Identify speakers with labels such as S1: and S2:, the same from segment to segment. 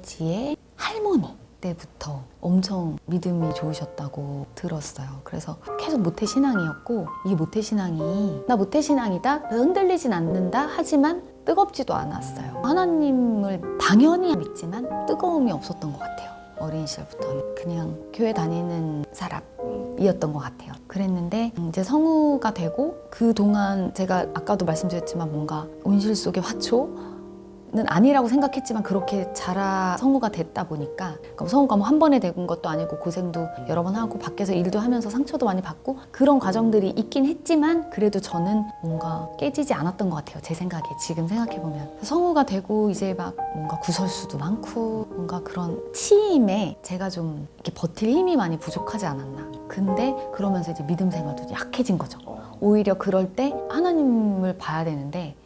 S1: 아버지의 할머니 때부터 엄청 믿음이 좋으셨다고 들었어요. 그래서 계속 모태 신앙이었고 이 모태 신앙이 나 모태 신앙이다 그래서 흔들리진 않는다 하지만 뜨겁지도 않았어요. 하나님을 당연히 믿지만 뜨거움이 없었던 것 같아요. 어린 시절부터는 그냥 교회 다니는 사람이었던 것 같아요. 그랬는데 이제 성우가 되고 그 동안 제가 아까도 말씀드렸지만 뭔가 온실 속의 화초 는 아니라고 생각했지만 그렇게 자라 성우가 됐다 보니까 성우가 뭐 한 번에 되는 것도 아니고 고생도 여러 번 하고 밖에서 일도 하면서 상처도 많이 받고 그런 과정들이 있긴 했지만 그래도 저는 뭔가 깨지지 않았던 것 같아요 제 생각에. 지금 생각해 보면. 성우가 되고 이제 막 뭔가 구설수도 많고 뭔가 그런 치임에 제가 좀 이렇게 버틸 힘이 많이 부족하지 않았나. 근데 그러면서 이제 믿음 생활도 약해진 거죠. 오히려 그럴 때 하나님을 봐야 되는데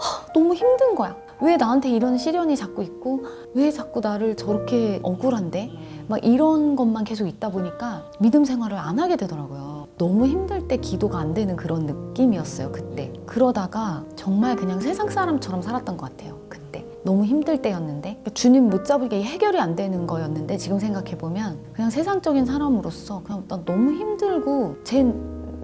S1: 하, 너무 힘든 거야. 왜 나한테 이런 시련이 자꾸 있고 왜 자꾸 나를 저렇게 억울한데 막 이런 것만 계속 있다 보니까 믿음 생활을 안 하게 되더라고요. 너무 힘들 때 기도가 안 되는 그런 느낌이었어요 그때. 그러다가 정말 그냥 세상 사람처럼 살았던 것 같아요 그때. 너무 힘들 때였는데 그러니까 주님 못 잡으게 해결이 안 되는 거였는데 지금 생각해 보면 그냥 세상적인 사람으로서 그냥 나 너무 힘들고 제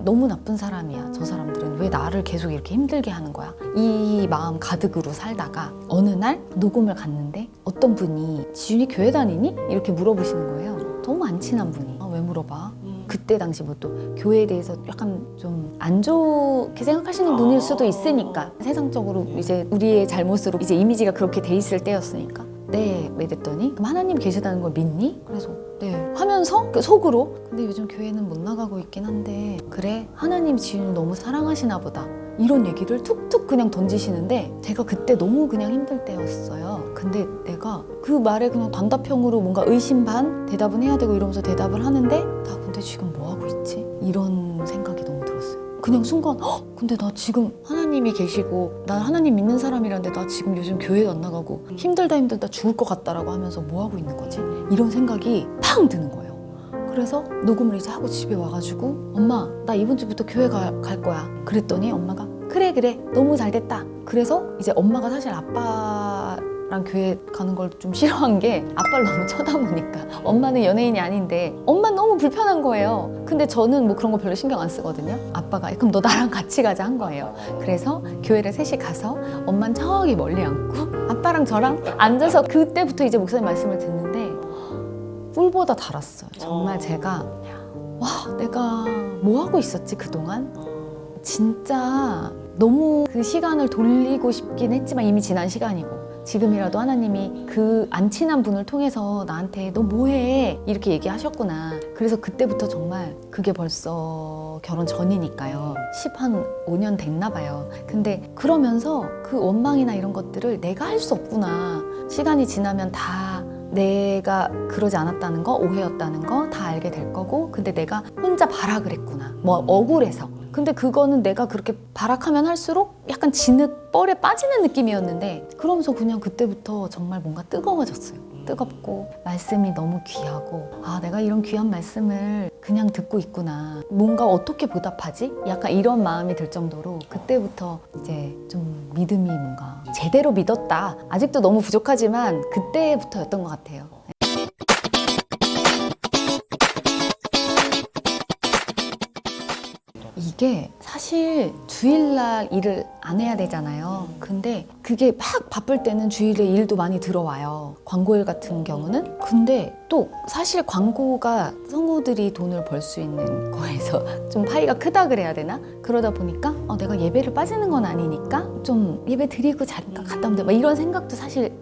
S1: 너무 나쁜 사람이야. 저 사람들은 왜 나를 계속 이렇게 힘들게 하는 거야? 이 마음 가득으로 살다가 어느 날 녹음을 갔는데 어떤 분이 지윤이 교회 다니니? 이렇게 물어보시는 거예요. 너무 안 친한 분이. 아, 왜 물어봐? 그때 당시 뭐 또 교회에 대해서 약간 좀 안 좋게 생각하시는 분일 수도 있으니까 세상적으로 이제 우리의 잘못으로 이제 이미지가 그렇게 돼 있을 때였으니까 네 이랬더니? 그럼 하나님 계시다는 걸 믿니? 그래서 네. 하면서 그 속으로 근데 요즘 교회는 못 나가고 있긴 한데 그래 하나님 지윤을 너무 사랑하시나 보다. 이런 얘기를 툭툭 그냥 던지시는데 제가 그때 너무 그냥 힘들 때였어요. 근데 내가 그 말에 그냥 단답형으로 뭔가 의심 반 대답은 해야 되고 이러면서 대답을 하는데 나 근데 지금 뭐 하고 있지? 이런 생각이 너무 들었어요. 그냥 순간 헉, 근데 나 지금 하나님 이 계시고 난 하나님 믿는 사람이란데 나 지금 요즘 교회도 안 나가고 힘들다 힘들다 죽을 것 같다라고 하면서 뭐 하고 있는 거지? 이런 생각이 팡 드는 거예요. 그래서 녹음을 이제 하고 집에 와가지고 엄마 나 이번 주부터 교회 가, 갈 거야. 그랬더니 엄마가 그래 그래 너무 잘 됐다. 그래서 이제 엄마가 사실 아빠 랑 교회 가는 걸 좀 싫어한 게 아빠를 너무 쳐다보니까 엄마는 연예인이 아닌데 엄마 너무 불편한 거예요. 근데 저는 뭐 그런 거 별로 신경 안 쓰거든요. 아빠가 그럼 너 나랑 같이 가자 한 거예요. 그래서 교회를 셋이 가서 엄마는 저기 멀리 앉고 아빠랑 저랑 앉아서 그때부터 이제 목사님 말씀을 듣는데 꿀보다 달았어요. 정말 제가 와 내가 뭐 하고 있었지 그동안 진짜 너무 그 시간을 돌리고 싶긴 했지만 이미 지난 시간이고 지금이라도 하나님이 그 안 친한 분을 통해서 나한테 너 뭐해? 이렇게 얘기하셨구나. 그래서 그때부터 정말 그게 벌써 결혼 전이니까요. 10 한 5년 됐나 봐요. 근데 그러면서 그 원망이나 이런 것들을 내가 할 수 없구나. 시간이 지나면 다 내가 그러지 않았다는 거 오해였다는 거 다 알게 될 거고 근데 내가 혼자 발악을 했구나. 뭐 억울해서 근데 그거는 내가 그렇게 발악하면 할수록 약간 진흙 뻘에 빠지는 느낌이었는데 그러면서 그냥 그때부터 정말 뭔가 뜨거워졌어요. 뜨겁고 말씀이 너무 귀하고 아 내가 이런 귀한 말씀을 그냥 듣고 있구나. 뭔가 어떻게 보답하지? 약간 이런 마음이 들 정도로 그때부터 이제 좀 믿음이 뭔가 제대로 믿었다. 아직도 너무 부족하지만 그때부터였던 것 같아요 이게 사실 주일날 일을 안 해야 되잖아요. 근데 그게 막 바쁠 때는 주일에 일도 많이 들어와요. 광고일 같은 경우는. 근데 또 사실 광고가 성우들이 돈을 벌 수 있는 거에서 좀 파이가 크다 그래야 되나? 그러다 보니까 어, 내가 예배를 빠지는 건 아니니까 좀 예배 드리고 잠깐 갔다 오면 돼. 막 이런 생각도 사실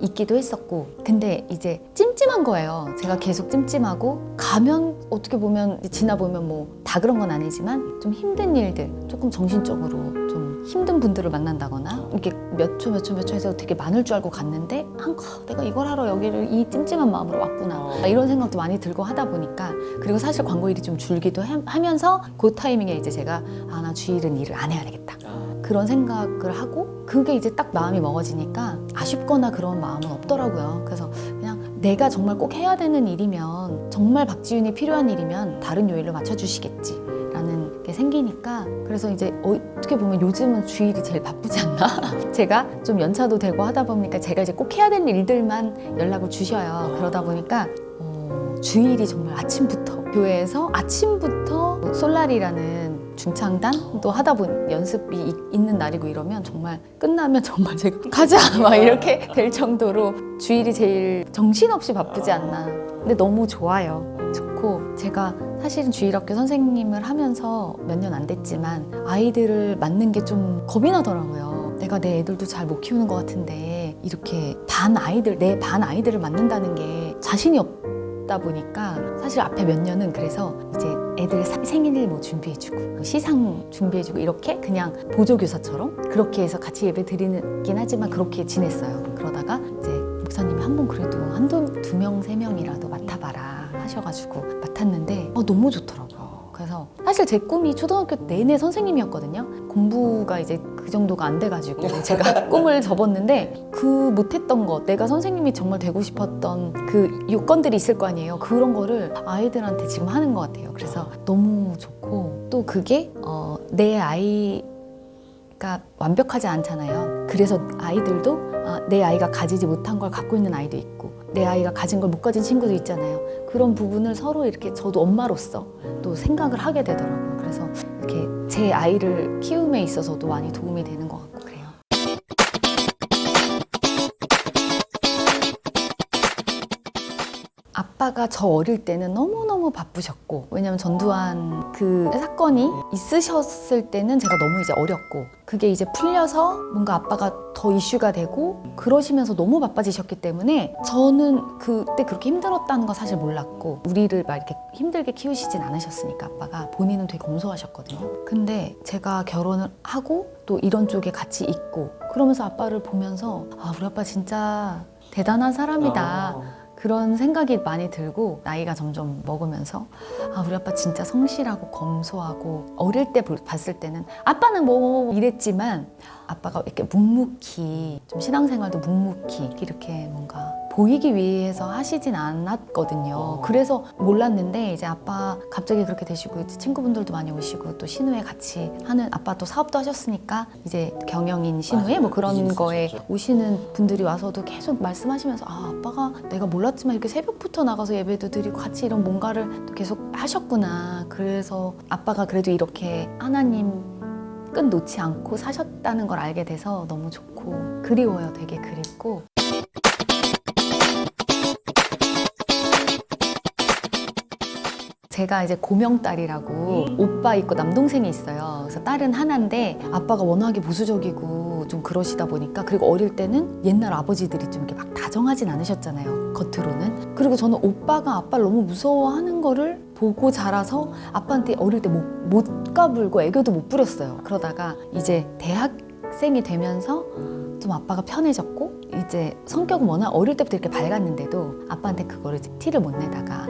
S1: 있기도 했었고 근데 이제 찜찜한 거예요. 제가 계속 찜찜하고 가면 어떻게 보면 지나 보면 뭐 다 그런 건 아니지만 좀 힘든 일들 조금 정신적으로 좀 힘든 분들을 만난다거나 이렇게 몇 초 몇 초 몇 초 해서 되게 많을 줄 알고 갔는데 한 아, 내가 이걸 하러 여기를 이 찜찜한 마음으로 왔구나. 이런 생각도 많이 들고 하다 보니까 그리고 사실 광고 일이 좀 줄기도 하- 하면서 그 타이밍에 이제 제가 아 나 주일은 일을 안 해야 되겠다. 그런 생각을 하고 그게 이제 딱 마음이 먹어지니까 아쉽거나 그런 마음은 없더라고요. 그래서 그냥 내가 정말 꼭 해야 되는 일이면 정말 박지윤이 필요한 일이면 다른 요일로 맞춰주시겠지 라는 게 생기니까 그래서 이제 어떻게 보면 요즘은 주일이 제일 바쁘지 않나? 제가 좀 연차도 되고 하다 보니까 제가 이제 꼭 해야 될 일들만 연락을 주셔요. 그러다 보니까 어, 주일이 정말 아침부터 교회에서 아침부터 솔라리라는 중창단도 하다 보니 연습이 이- 있는 날이고 이러면 정말 끝나면 정말 제가 가자 막 이렇게 될 정도로 주일이 제일 정신없이 바쁘지 않나. 근데 너무 좋아요. 좋고 제가 사실은 주일학교 선생님을 하면서 몇 년 안 됐지만 아이들을 맡는 게 좀 겁이 나더라고요. 내가 내 애들도 잘 못 키우는 것 같은데 이렇게 반 아이들 내 반 아이들을 맡는다는 게 자신이 없다 보니까 사실 앞에 몇 년은 그래서 이제 애들 사- 생일 뭐 준비해주고 뭐 시상 준비해주고 이렇게 그냥 보조교사처럼 그렇게 해서 같이 예배 드리긴 하지만 그렇게 지냈어요. 그러다가 이제 목사님이 한 번 그래도 한두 두 명 세 명이라도 맡아봐라 하셔가지고 맡았는데 어, 너무 좋더라고요. 사실 제 꿈이 초등학교 내내 선생님이었거든요. 공부가 이제 그 정도가 안 돼가지고 제가 꿈을 접었는데 그 못했던 것, 내가 선생님이 정말 되고 싶었던 그 요건들이 있을 거 아니에요. 그런 거를 아이들한테 지금 하는 것 같아요. 그래서 너무 좋고 또 그게 어, 내 아이가 완벽하지 않잖아요. 그래서 아이들도 아, 내 아이가 가지지 못한 걸 갖고 있는 아이도 있고 내 아이가 가진 걸 못 가진 친구도 있잖아요. 그런 부분을 서로 이렇게 저도 엄마로서 또 생각을 하게 되더라고요. 그래서 이렇게 제 아이를 키움에 있어서도 많이 도움이 되는 것 그래요. 아빠가 저 어릴 때는 너무너무 바쁘셨고 왜냐면 전두환 그 사건이 있으셨을 때는 제가 너무 이제 어렸고 그게 이제 풀려서 뭔가 아빠가 더 이슈가 되고 그러시면서 너무 바빠지셨기 때문에 저는 그때 그렇게 힘들었다는 거 사실 몰랐고 우리를 막 이렇게 힘들게 키우시진 않으셨으니까 아빠가 본인은 되게 검소하셨거든요. 근데 제가 결혼을 하고 또 이런 쪽에 같이 있고 그러면서 아빠를 보면서 아 우리 아빠 진짜 대단한 사람이다 그런 생각이 많이 들고 나이가 점점 먹으면서 아 우리 아빠 진짜 성실하고 검소하고 어릴 때 볼- 봤을 때는 아빠는 뭐 이랬지만 아빠가 이렇게 묵묵히 좀 신앙생활도 묵묵히 이렇게 뭔가 보이기 위해서 하시진 않았거든요. 그래서 몰랐는데 이제 아빠 갑자기 그렇게 되시고 이제 친구분들도 많이 오시고 또 신우에 같이 하는 아빠 또 사업도 하셨으니까 이제 경영인 신우에 뭐 그런 거에 오시는 분들이 와서도 계속 말씀하시면서 아 아빠가 내가 몰랐지만 이렇게 새벽부터 나가서 예배도 드리고 같이 이런 뭔가를 또 계속 하셨구나. 그래서 아빠가 그래도 이렇게 하나님 끈 놓지 않고 사셨다는 걸 알게 돼서 너무 좋고 그리워요. 되게 그립고 제가 이제 고명딸이라고 오빠 있고 남동생이 있어요. 그래서 딸은 하나인데 아빠가 워낙에 보수적이고 좀 그러시다 보니까 그리고 어릴 때는 옛날 아버지들이 좀 이렇게 막 다정하진 않으셨잖아요. 겉으로는. 그리고 저는 오빠가 아빠를 너무 무서워하는 거를 보고 자라서 아빠한테 어릴 때 못 못 까불고 애교도 못 부렸어요. 그러다가 이제 대학생이 되면서 좀 아빠가 편해졌고 이제 성격은 워낙 어릴 때부터 이렇게 밝았는데도 아빠한테 그거를 티를 못 내다가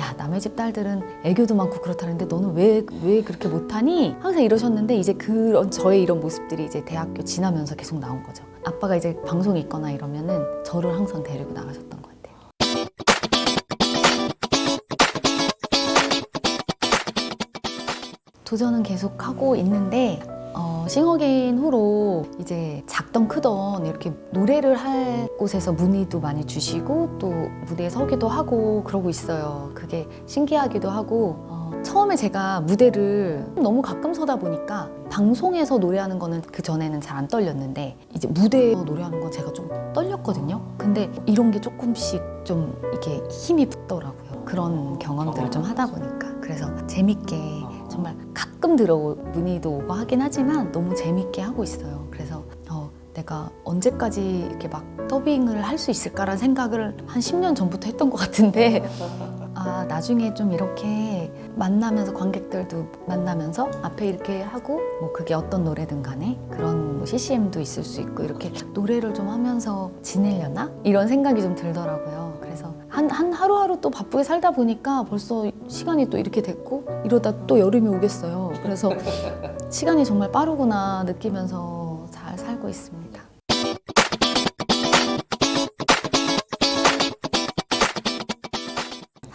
S1: 야 남의 집 딸들은 애교도 많고 그렇다는데 너는 왜 왜 그렇게 못하니? 항상 이러셨는데 이제 그런 저의 이런 모습들이 이제 대학교 지나면서 계속 나온 거죠. 아빠가 이제 방송에 있거나 이러면은 저를 항상 데리고 나가셨던 것 같아요. 도전은 계속 하고 있는데 어, 싱어게인 후로 이제 작던 크던 이렇게 노래를 할 곳에서 문의도 많이 주시고 또 무대에 서기도 하고 그러고 있어요. 그게 신기하기도 하고 어, 처음에 제가 무대를 너무 가끔 서다 보니까 방송에서 노래하는 거는 그 전에는 잘 안 떨렸는데 이제 무대에서 노래하는 건 제가 좀 떨렸거든요. 근데 이런 게 조금씩 좀 이게 힘이 붙더라고요. 그런 경험들을 좀 하다 보니까 그래서 재밌게 정말 가끔 들어오 문의도 오고 하긴 하지만 너무 재밌게 하고 있어요. 그래서 어, 내가 언제까지 이렇게 막 더빙을 할 수 있을까라는 생각을 한 10년 전부터 했던 것 같은데 아 나중에 좀 이렇게 만나면서 관객들도 만나면서 앞에 이렇게 하고 뭐 그게 어떤 노래든 간에 그런 뭐 CCM도 있을 수 있고 이렇게 노래를 좀 하면서 지내려나 이런 생각이 좀 들더라고요. 그래서 한, 한 하루하루 또 바쁘게 살다 보니까 벌써 시간이 또 이렇게 됐고 이러다 또 여름이 오겠어요. 그래서 시간이 정말 빠르구나 느끼면서 잘 살고 있습니다.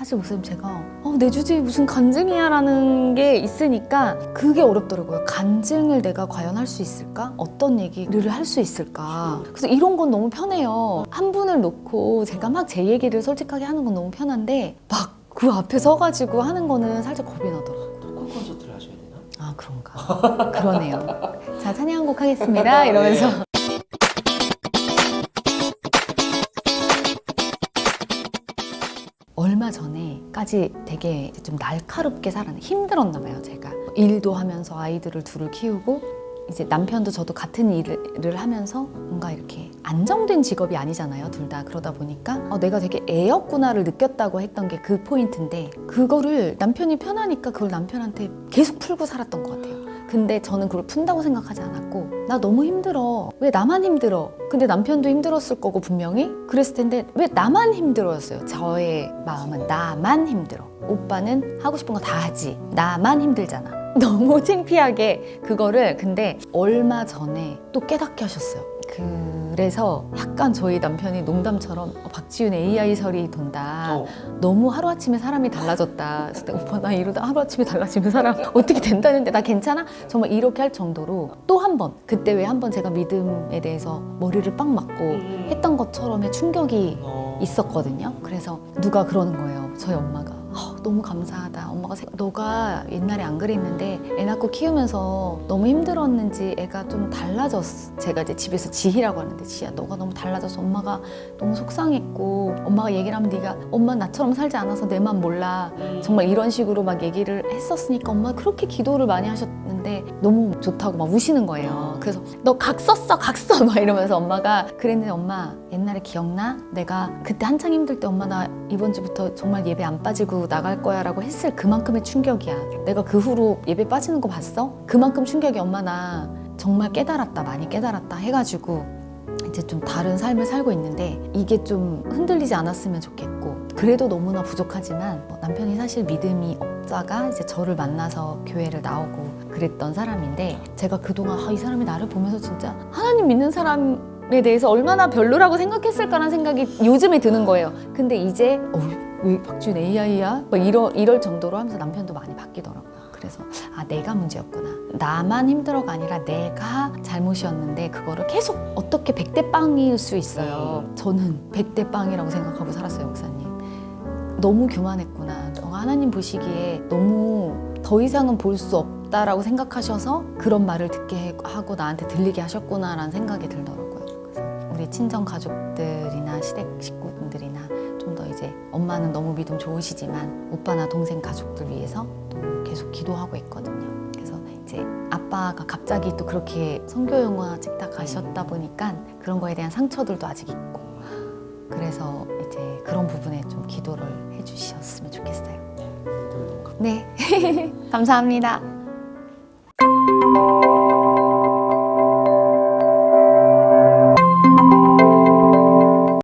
S1: 사실 목사님 제가 어, 내 주제에 무슨 간증이야 라는 게 있으니까 그게 어렵더라고요. 간증을 내가 과연 할 수 있을까? 어떤 얘기를 할 수 있을까? 그래서 이런 건 너무 편해요. 한 분을 놓고 제가 막 제 얘기를 솔직하게 하는 건 너무 편한데 막 그 앞에 서가지고 하는 거는 살짝 겁이 나더라고요.
S2: 토크 콘서트를 하셔야 되나?
S1: 아 그런가? 그러네요. 자 찬양 한 곡 하겠습니다. 이러면서 얼마 전에까지 되게 좀 날카롭게 살았는데 힘들었나 봐요 제가. 일도 하면서 아이들을 둘을 키우고 이제 남편도 저도 같은 일을 하면서 뭔가 이렇게 안정된 직업이 아니잖아요 둘 다. 그러다 보니까 어, 내가 되게 애였구나를 느꼈다고 했던 게 그 포인트인데 그거를 남편이 편하니까 그걸 남편한테 계속 풀고 살았던 것 같아요 근데 저는 그걸 푼다고 생각하지 않았고 나 너무 힘들어. 왜 나만 힘들어? 근데 남편도 힘들었을 거고 분명히. 그랬을 텐데 왜 나만 힘들어였어요? 저의 마음은 나만 힘들어. 오빠는 하고 싶은 거 다 하지. 나만 힘들잖아. 너무 창피하게 그거를 근데 얼마 전에 또 깨닫게 하셨어요. 그 래서 약간 저희 남편이 농담처럼 어, 박지윤 AI설이 돈다
S2: 어.
S1: 너무 하루아침에 사람이 달라졌다. 그래서 내가 오빠 나 이러다 하루아침에 달라지면 사람 어떻게 된다는데 나 괜찮아? 정말 이렇게 할 정도로 또 한 번 그때 왜 한 번 제가 믿음에 대해서 머리를 빵 맞고
S2: 음.
S1: 했던 것처럼의 충격이
S2: 어.
S1: 있었거든요. 그래서 누가 그러는 거예요. 저희 엄마가 "아, 너무 감사하다. 엄마가 생- 너가 옛날에 안 그랬는데 애 낳고 키우면서 너무 힘들었는지 애가 좀 달라졌어. 제가 이제 집에서 지희라고 하는데 지희야 너가 너무 달라져서 엄마가 너무 속상했고 엄마가 얘기를 하면 네가 엄마 나처럼 살지 않아서 내 맘 몰라.
S2: 음.
S1: 정말 이런 식으로 막 얘기를 했었으니까 엄마 그렇게 기도를 많이 하셨는데 너무 좋다고 막 우시는 거예요. 그래서 너 각 썼어, 각 써. 막 이러면서 엄마가 그랬는데 엄마 옛날에 기억나? 내가 그때 한창 힘들 때 엄마 나 이번 주부터 정말 예배 안 빠지고 나갈 거야 라고 했을 그만큼의 충격이야. 내가 그 후로 예배 빠지는 거 봤어? 그만큼 충격이 엄마 나 정말 깨달았다, 많이 깨달았다 해가지고 이제 좀 다른 삶을 살고 있는데 이게 좀 흔들리지 않았으면 좋겠고 그래도 너무나 부족하지만 뭐 남편이 사실 믿음이 없다가 이제 저를 만나서 교회를 나오고 그랬던 사람인데 제가 그동안 아, 이 사람이 나를 보면서 진짜 하나님 믿는 사람 에 대해서 얼마나 별로라고 생각했을까라는 생각이 요즘에 드는 거예요. 근데 이제 어, 왜 박준 AI야? 막 이러, 이럴 정도로 하면서 남편도 많이 바뀌더라고요. 그래서 아 내가 문제였구나. 나만 힘들어가 아니라 내가 잘못이었는데 그거를 계속 어떻게 백대 빵일 수 있어요. 저는 백대 빵이라고 생각하고 살았어요, 목사님. 너무 교만했구나. 어, 하나님 보시기에 너무 더 이상은 볼 수 없다라고 생각하셔서 그런 말을 듣게 하고 나한테 들리게 하셨구나라는 생각이 들더라고요. 그래서 우리 친정 가족들이나 시댁 식구분들이나 엄마는 너무 믿음 좋으시지만 오빠나 동생 가족들 위해서 또 계속 기도하고 있거든요. 그래서 이제 아빠가 갑자기 또 그렇게 선교 영화 찍다 가셨다 보니까 그런 거에 대한 상처들도 아직 있고 그래서 이제 그런 부분에 좀 기도를 해주셨으면 좋겠어요.
S2: 네.
S1: 네, 감사합니다.